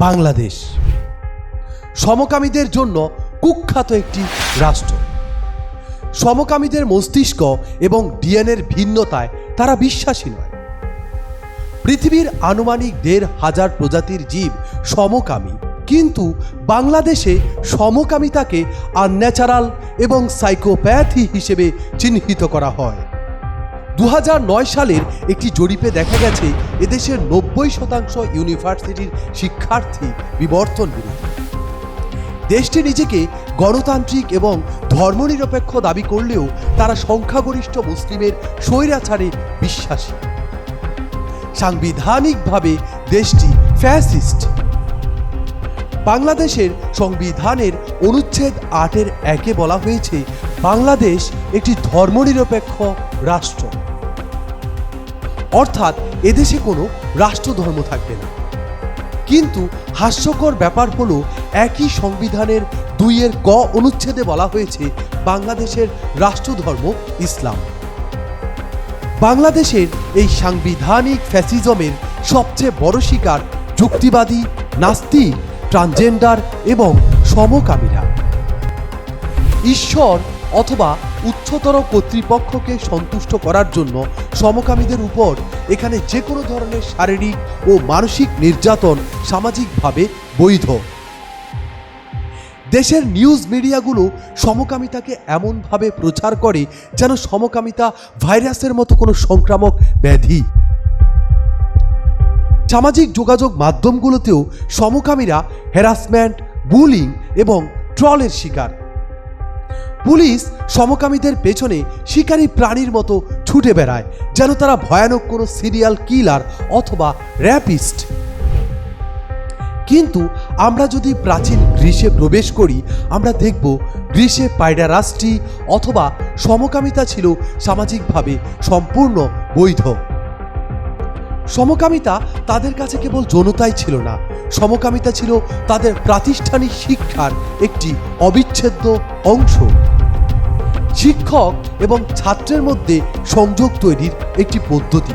বাংলাদেশ। সমকামীদের জন্য কুখ্যাত একটি রাষ্ট্র। সমকামীদের মস্তিষ্ক এবং ডিএনএর ভিন্নতায় তারা বিশ্বাসী নয়। পৃথিবীর আনুমানিক দেড় হাজার প্রজাতির জীব সমকামী, কিন্তু বাংলাদেশে সমকামিতাকে আনন্যাচারাল এবং সাইকোপ্যাথি হিসেবে চিহ্নিত করা হয়। দু হাজার নয় সালের একটি জরিপে দেখা গেছে এদেশের নব্বই শতাংশ ইউনিভার্সিটির শিক্ষার্থী বিবর্তন বিরোধী। দেশটি নিজেকে গণতান্ত্রিক এবং ধর্মনিরপেক্ষ দাবি করলেও তারা সংখ্যাগরিষ্ঠ মুসলিমের স্বৈরাচারে বিশ্বাসী। সাংবিধানিকভাবে দেশটি ফ্যাসিস্ট। বাংলাদেশের সংবিধানের অনুচ্ছেদ আটের একে বলা হয়েছে, বাংলাদেশ একটি ধর্মনিরপেক্ষ রাষ্ট্র। অর্থাৎ এদেশে কোনো রাষ্ট্রধর্ম থাকবে না। কিন্তু হাস্যকর ব্যাপার হলো একই সংবিধানের দুইয়ের ক অনুচ্ছেদে বলা হয়েছে বাংলাদেশের রাষ্ট্রধর্ম ইসলাম। বাংলাদেশের এই সাংবিধানিক ফ্যাসিজমের সবচেয়ে বড় শিকার যুক্তিবাদী, নাস্তিক, ট্রান্সজেন্ডার এবং সমকামীরা। ঈশ্বর অথবা উচ্চতর কর্তৃপক্ষকে সন্তুষ্ট করার জন্য সমকামীদের উপর এখানে যে কোনো ধরনের শারীরিক ও মানসিক নির্যাতন সামাজিকভাবে বৈধ। দেশের নিউজ মিডিয়াগুলো সমকামিতাকে এমনভাবে প্রচার করে যেন সমকামিতা ভাইরাসের মতো কোনো সংক্রামক ব্যাধি। সামাজিক যোগাযোগ মাধ্যমগুলোতেও সমকামীরা হ্যারাসমেন্ট বুলিং এবং ট্রলের শিকার। পুলিশ সমকামীদের পেছনে শিকারী প্রাণীর মতো ছুটে বেড়ায়, যেন তারা ভয়ানক কোনো সিরিয়াল কিলার অথবা র্যাপিস্ট। কিন্তু আমরা যদি প্রাচীন গ্রীসে প্রবেশ করি, আমরা দেখব গ্রীসে পাইডারাস্টি অথবা সমকামিতা ছিল সামাজিকভাবে সম্পূর্ণ বৈধ। সমকামিতা তাদের কাছে কেবল যৌনতাই ছিল না, সমকামিতা ছিল তাদের প্রাতিষ্ঠানিক শিক্ষার একটি অবিচ্ছেদ্য অংশ। শিক্ষক এবং ছাত্রের মধ্যে সংযোগ তৈরির একটি পদ্ধতি।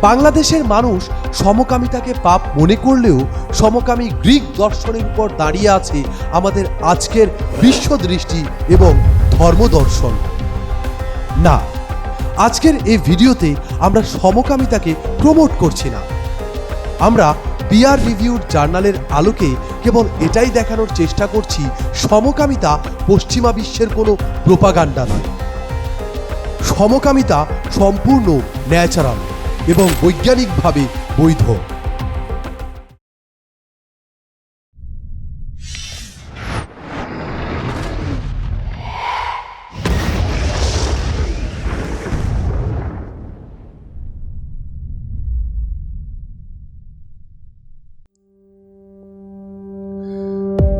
বাংলাদেশের মানুষ সমকামিতাকে পাপ মনে করলেও সমকামী গ্রিক দর্শনের উপর দাঁড়িয়ে আছে আমাদের আজকের বিশ্ব দৃষ্টি এবং ধর্মদর্শন না, আজকের এই ভিডিওতে আমরা সমকামিতাকে প্রমোট করছি না। আমরা বিয়ার রিভিউড জার্নালের আলোকে কেবল এটাই দেখানোর চেষ্টা করছি, সমকামিতা পশ্চিমা বিশ্বের কোনো প্রোপাগান্ডা নয়। সমকামিতা সম্পূর্ণ ন্যাচারাল এবং বৈজ্ঞানিকভাবে বৈধ।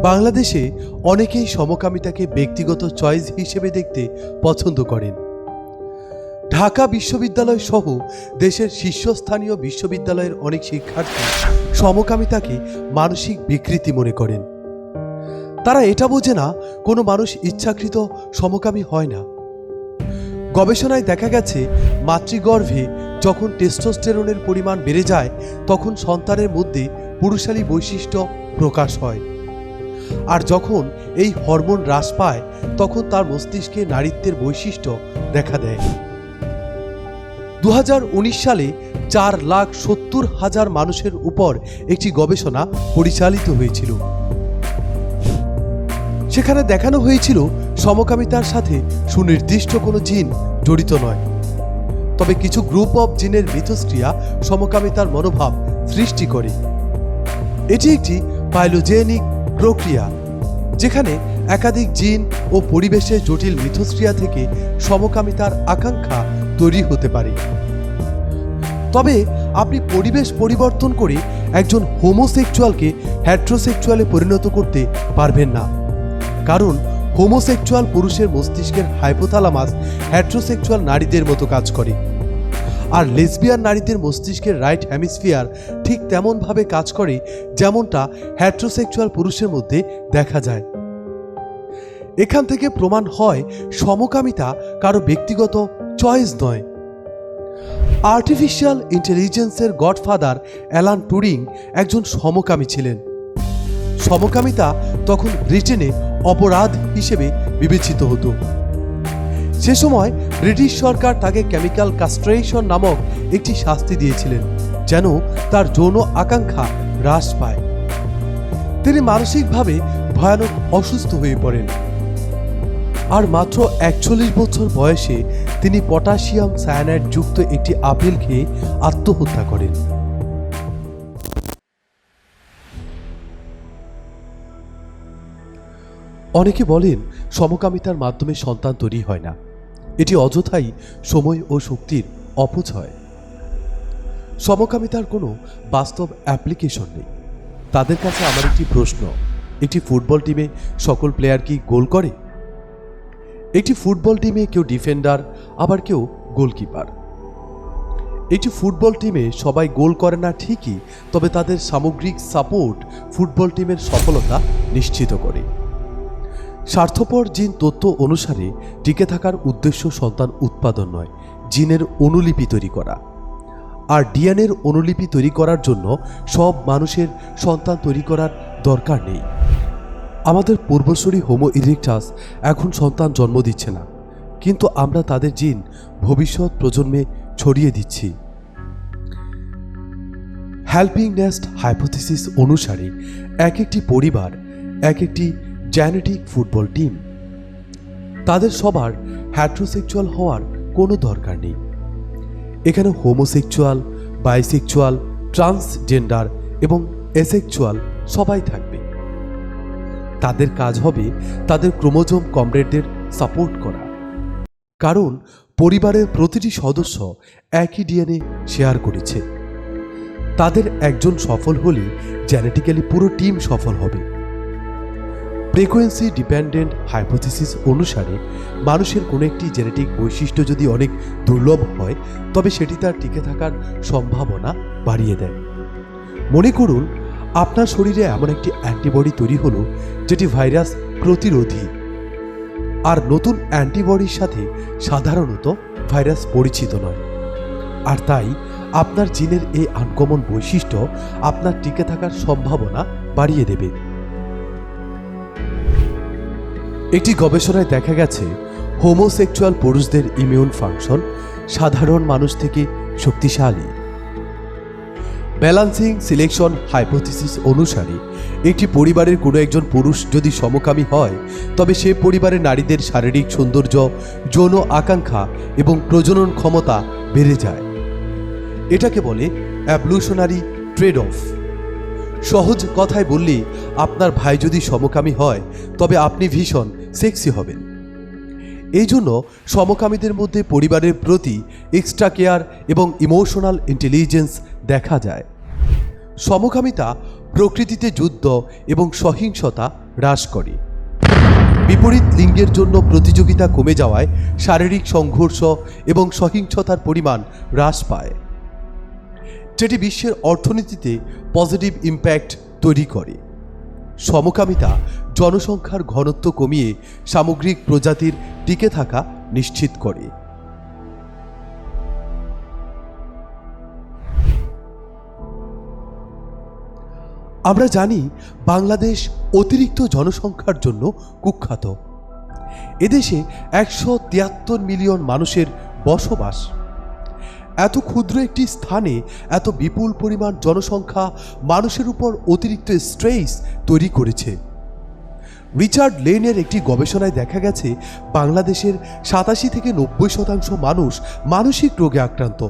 বাংলাদেশে অনেকেই সমকামিতাকে ব্যক্তিগত চয়েস হিসেবে দেখতে পছন্দ করেন। ঢাকা বিশ্ববিদ্যালয় সহ দেশের শীর্ষস্থানীয় বিশ্ববিদ্যালয়ের অনেক শিক্ষার্থী সমকামিতাকে মানসিক বিকৃতি মনে করেন। তারা এটা বোঝে না, কোনো মানুষ ইচ্ছাকৃত সমকামী হয় না। গবেষণায় দেখা গেছে, মাতৃগর্ভে যখন টেস্টোস্টেরনের পরিমাণ বেড়ে যায়, তখন সন্তানের মধ্যে পুরুষালী বৈশিষ্ট্য প্রকাশ হয়। আর যখন এই হরমোন হ্রাস পায়, তখন তার মস্তিষ্কে নারীত্বের বৈশিষ্ট্য দেখা দেয়। দু সালে চার লাখ সত্তর হাজার মানুষের উপর একটি গবেষণা পরিচালিত হয়েছিল। সেখানে দেখানো হয়েছিল, সমকামিতার সাথে সুনির্দিষ্ট কোনো জিন জড়িত নয়। তবে কিছু গ্রুপ অফ জিনের মিথস্ক্রিয়া সমকামিতার মনোভাব সৃষ্টি করে। এটি একটি বায়োজেনিক প্রক্রিয়া, যেখানে একাধিক জিন ও পরিবেশে জটিল মিথস্ক্রিয়া থেকে সমকামিতার আকাঙ্ক্ষা তৈরি হতে পারে। তবে আপনি পরিবেশ পরিবর্তন করে একজন হোমোসেক্সুয়ালকে হ্যাট্রোসেক্সুয়ালে পরিণত করতে পারবেন না। কারণ হোমোসেক্সুয়াল পুরুষের মস্তিষ্কের হাইপোথালামাস হ্যাট্রোসেক্সুয়াল নারীদের মতো কাজ করে। আর লেসবিয়ান নারীদের মস্তিষ্কের রাইট হ্যামিসফিয়ার ঠিক তেমনভাবে কাজ করে যেমনটা হ্যাট্রোসেক্সুয়াল পুরুষের মধ্যে দেখা যায়। এখান থেকে প্রমাণ হয় সমকামিতা কারও ব্যক্তিগত চয়েস নয়। আর্টিফিশিয়াল ইন্টেলিজেন্সের গডফাদার অ্যালান টুরিং একজন সমকামী ছিলেন। সমকামিতা তখন ব্রিটেনে অপরাধ হিসেবে বিবেচিত হতো। সে সময় ব্রিটিশ সরকার তাকে কেমিক্যাল কাস্ট্রেশন নামক একটি শাস্তি দিয়েছিলেন, যেন তার যৌন আকাঙ্ক্ষা হ্রাস পায়। তিনি মানসিকভাবে ভয়ানক অসুস্থ হয়ে পড়েন। আর মাত্র একচল্লিশ বছর বয়সে তিনি পটাশিয়াম সায়ানাইড যুক্ত একটি আপেল খেয়ে আত্মহত্যা করেন। অনেকে বলেন, সমকামিতার মাধ্যমে সন্তান তৈরি হয় না। এটি অযথাই সময় ও শক্তির অপচয়। সমকামিতার কোনো বাস্তব অ্যাপ্লিকেশন নেই। তাদের কাছে আমার একটি প্রশ্ন, একটি ফুটবল টিমে সকল প্লেয়ার কি গোল করে? একটি ফুটবল টিমে কেউ ডিফেন্ডার, আবার কেউ গোলকিপার। একটি ফুটবল টিমে সবাই গোল করে না ঠিকই, তবে তাদের সামগ্রিক সাপোর্ট ফুটবল টিমের সফলতা নিশ্চিত করে। স্বার্থপর জিন তথ্য অনুসারে টিকে থাকার উদ্দেশ্য সন্তান উৎপাদন নয়, জিনের অনুলিপি তৈরি করা। আর ডিএনএর অনুলিপি তৈরি করার জন্য সব মানুষের সন্তান তৈরি করার দরকার নেই। আমাদের পূর্বসূরি হোমো ইরেকটাস এখন সন্তান জন্ম দিচ্ছে না, কিন্তু আমরা তাদের জিন ভবিষ্যৎ প্রজন্মে ছড়িয়ে দিচ্ছি। হেল্পিং নেস্ট হাইপোথিসিস অনুসারে এক একটি পরিবার, এক একটি জেনেটিক ফুটবল টিম তাদের সবার হ্যাট্রোসেক্সুয়াল হওয়ার কোনো দরকার নেই। এখানে হোমোসেক্সুয়াল বাইসেক্সুয়াল ট্রান্সজেন্ডার এবং এসেক্সুয়াল সবাই থাকবে। তাদের কাজ হবে তাদের ক্রোমোজোম কমরেডদের সাপোর্ট করা। কারণ পরিবারের প্রতিটি সদস্য একই ডিএনএ শেয়ার করেছে। তাদের একজন সফল হলে জেনেটিক্যালি পুরো টিম সফল হবে। ফ্রিকোয়েন্সি ডিপেন্ডেন্ট হাইপোথিসিস অনুসারে মানুষের কোনো একটি জেনেটিক বৈশিষ্ট্য যদি অনেক দুর্লভ হয়, তবে সেটি তার টিকে থাকার সম্ভাবনা বাড়িয়ে দেয়। মনে করুন, আপনার শরীরে এমন একটি অ্যান্টিবডি তৈরি হলো, যেটি ভাইরাস প্রতিরোধী। আর নতুন অ্যান্টিবডির সাথে সাধারণত ভাইরাস পরিচিত নয়। আর তাই আপনার জিনের এই আনকমন বৈশিষ্ট্য আপনার টিকে থাকার সম্ভাবনা বাড়িয়ে দেবে। একটি গবেষণায় দেখা গেছে হোমোসেক্সুয়াল পুরুষদের ইমিউন ফাংশন সাধারণ মানুষ থেকে শক্তিশালী। ব্যালান্সিং সিলেকশন হাইপোথিসিস অনুসারে, একটি পরিবারের কোনো একজন পুরুষ যদি সমকামী হয়, তবে সে পরিবারের নারীদের শারীরিক সৌন্দর্য, যৌন আকাঙ্ক্ষা এবং প্রজনন ক্ষমতা বেড়ে যায়। এটাকে বলে অ্যাবলুশনারি ট্রেড অফ সহজ কথায় বললে, আপনার ভাই যদি সমকামী হয়, তবে আপনি ভীষণ সেক্সি হবেন। এই জন্য সমকামীদের মধ্যে পরিবারের প্রতি এক্সট্রা কেয়ার এবং ইমোশনাল ইন্টেলিজেন্স দেখা যায়। সমকামিতা প্রকৃতিতে যুদ্ধ এবং সহিংসতা হ্রাস করে। বিপরীত লিঙ্গের জন্য প্রতিযোগিতা কমে যাওয়ায় শারীরিক সংঘর্ষ এবং সহিংসতার পরিমাণ হ্রাস পায়। যেটি বিশ্বের অর্থনীতিতে পজিটিভ ইম্প্যাক্ট তৈরি করে। সমকামিতা, জনসংখ্যার ঘনত্ব কমিয়ে সামগ্রিক প্রজাতির টিকে থাকা নিশ্চিত করে। আমরা জানি বাংলাদেশ অতিরিক্ত জনসংখ্যার জন্য কুখ্যাত। এদেশে একশো তিয়াত্তর মিলিয়ন মানুষের বসবাস। এত ক্ষুদ্র একটি স্থানে এত বিপুল পরিমাণ জনসংখ্যা মানুষের উপর অতিরিক্ত স্ট্রেস তৈরি করেছে। রিচার্ড লেনের একটি গবেষণায় দেখা গেছে, বাংলাদেশের সাতাশি থেকে নব্বই শতাংশ মানুষ মানসিক রোগে আক্রান্ত।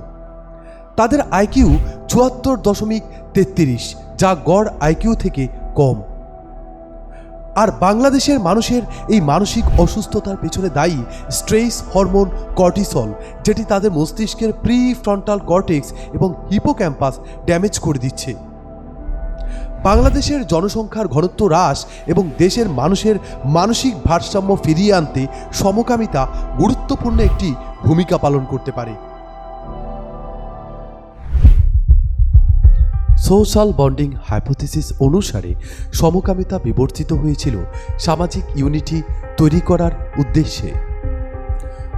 তাদের আইকিউ চুয়াত্তর দশমিক তেত্রিশ, যা গড় আইকিউ থেকে কম। আর বাংলাদেশের মানুষের এই মানসিক অসুস্থতার পেছনে দায়ী স্ট্রেস হরমোন কর্টিসল, যেটি তাদের মস্তিষ্কের প্রি ফ্রন্টাল কর্টেক্স এবং হিপোক্যাম্পাস ড্যামেজ করে দিচ্ছে। বাংলাদেশের জনসংখ্যার ঘনত্ব হ্রাস এবং দেশের মানুষের মানসিক ভারসাম্য ফিরিয়ে আনতে সমকামিতা গুরুত্বপূর্ণ একটি ভূমিকা পালন করতে পারে। সোশ্যাল বন্ডিং হাইপোথিসিস অনুসারে সমকামিতা বিবর্তিত হয়েছিল সামাজিক ইউনিটি তৈরি করার উদ্দেশ্যে।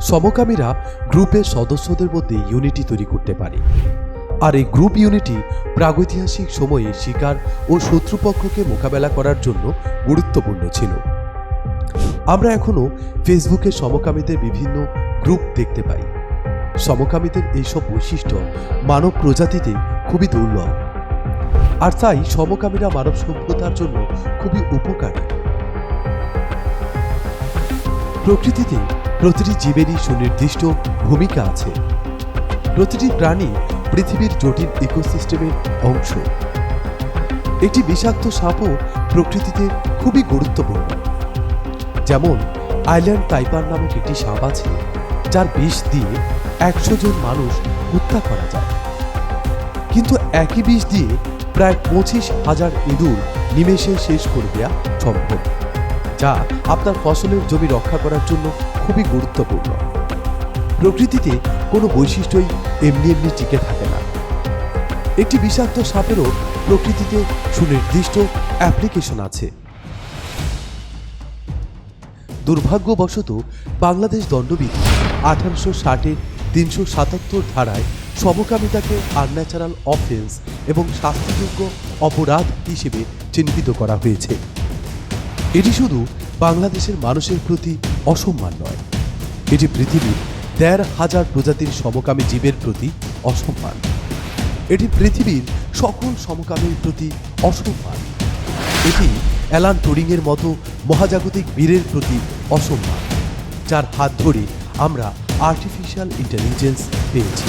সমকামীরা গ্রুপের সদস্যদের মধ্যে ইউনিটি তৈরি করতে পারে। আর এই গ্রুপ ইউনিটি প্রাগৈতিহাসিক সময়ে শিকার ও শত্রুপক্ষকে মোকাবেলা করার জন্য গুরুত্বপূর্ণ ছিল। আমরা এখনও ফেসবুকে সমকামীদের বিভিন্ন গ্রুপ দেখতে পাই। সমকামীদের এইসব বৈশিষ্ট্য মানব প্রজাতিতে খুবই দুর্লভ। আর তাই সমকামীরা মানব সভ্যতার জন্য খুবই উপকারী। প্রকৃতিতে প্রতিটি জীবেরই সুনির্দিষ্ট ভূমিকা আছে। প্রতিটি প্রাণী পৃথিবীর জটিল ইকোসিস্টেমের অংশ। একটি বিষাক্ত সাপও প্রকৃতিতে খুবই গুরুত্বপূর্ণ। যেমন, আইল্যান্ড টাইপার নামক একটি সাপ আছে, যার বিষ দিয়ে একশো জন মানুষ হত্যা করা যায়। কিন্তু একই বিষ দিয়ে প্রায় পঁচিশ হাজার ইঁদুর নিমেষে শেষ করে দেওয়া সম্ভব, যা আপনার ফসলের জমি রক্ষা করার জন্য খুবই গুরুত্বপূর্ণ। প্রকৃতিতে কোনো বৈশিষ্ট্যই এমনি এমনি টিকে থাকে না। একটি বিষাক্ত সাপেরও প্রকৃতিতে সুনির্দিষ্ট অ্যাপ্লিকেশন আছে। দুর্ভাগ্যবশত বাংলাদেশ দণ্ডবিধি আঠারোশো ষাটের তিনশো সাতাত্তর ধারায় সমকামিতাকে আনন্যাচারাল অফেন্স এবং শাস্তিযোগ্য অপরাধ হিসেবে চিহ্নিত করা হয়েছে। এটি শুধু বাংলাদেশের মানুষের প্রতি অসম্মান নয়, এটি পৃথিবীর দেড় হাজার প্রজাতির সমকামী জীবের প্রতি অসম্মান। এটি পৃথিবীর সকল সমকামীর প্রতি অসম্মান। এটি অ্যালান টুরিংয়ের মতো মহাজাগতিক বীরের প্রতি অসম্মান, যার হাত ধরে আমরা আর্টিফিশিয়াল ইন্টেলিজেন্স পেয়েছি।